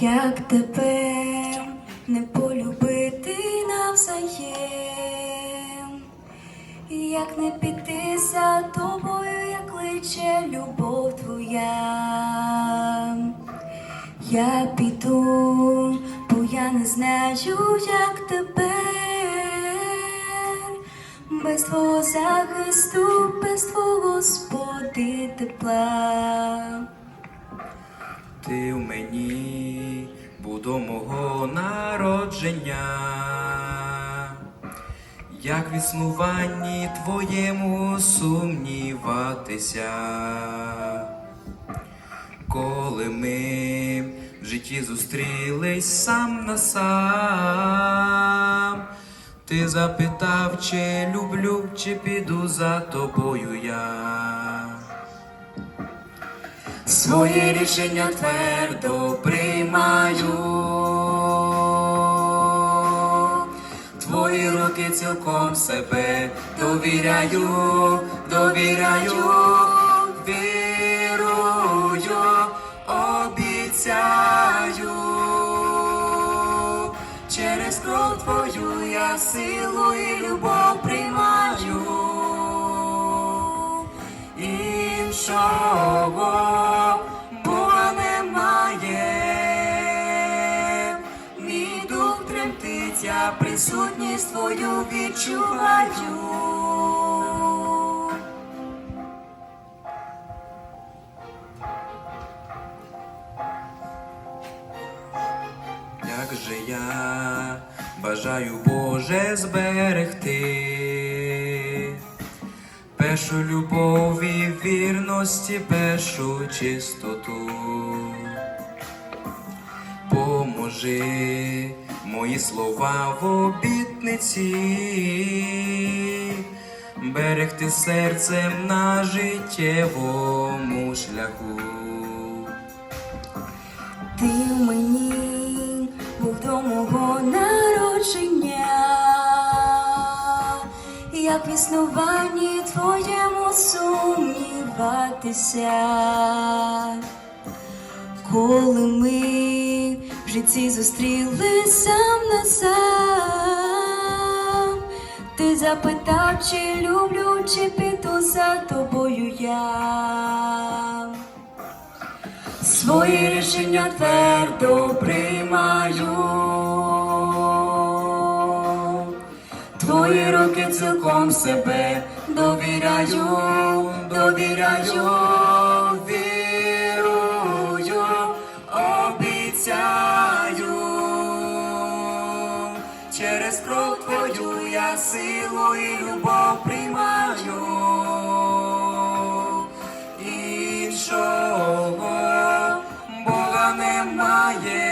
Як тебе не полюбити навзаєм, як не піти за тобою, як кличе любов твоя. Я піду, бо я не знаю, як тепер без твого захисту, без твого Господи тепла. Ти в мені буду мого народження, як в існуванні твоєму сумніватися, коли ми в житті зустрілись сам на сам, ти запитав, чи люблю, чи піду за тобою я. Своє рішення твердо приймаю. Твої руки цілком себе довіряю, довіряю, вірую, обіцяю. Через кров твою я силу і любов приймаю іншого я присутність твою відчуваю. Як же я бажаю Боже зберегти першу любов і вірності, першу чистоту. Поможи мої слова в обітниці, берегти серцем на життєвому шляху. Ти мені був до мого народження, як в існуванні твоєму сумніватися, коли ми житті зустрілись сам на сам, ти запитав, чи люблю, чи піду за тобою я. Своє рішення твердо приймаю. Твої руки цілком себе довіряю, довіряю, Через кров твою я силу і любов приймаю іншого Бога немає.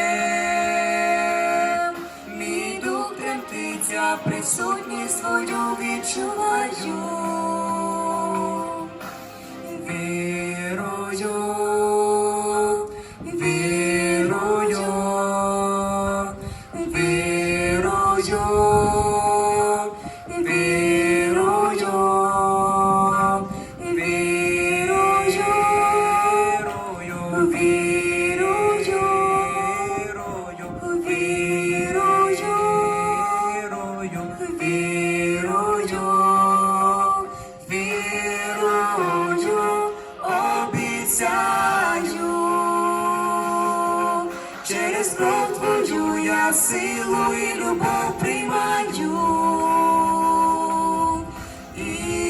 Мій дух тремтиться, присутність свою відчуваю. Силу і любов приймаю.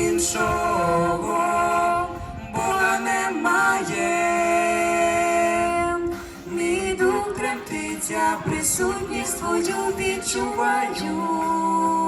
Іншого Бога немає. Мій дух тремтиться, присутність твою відчуваю.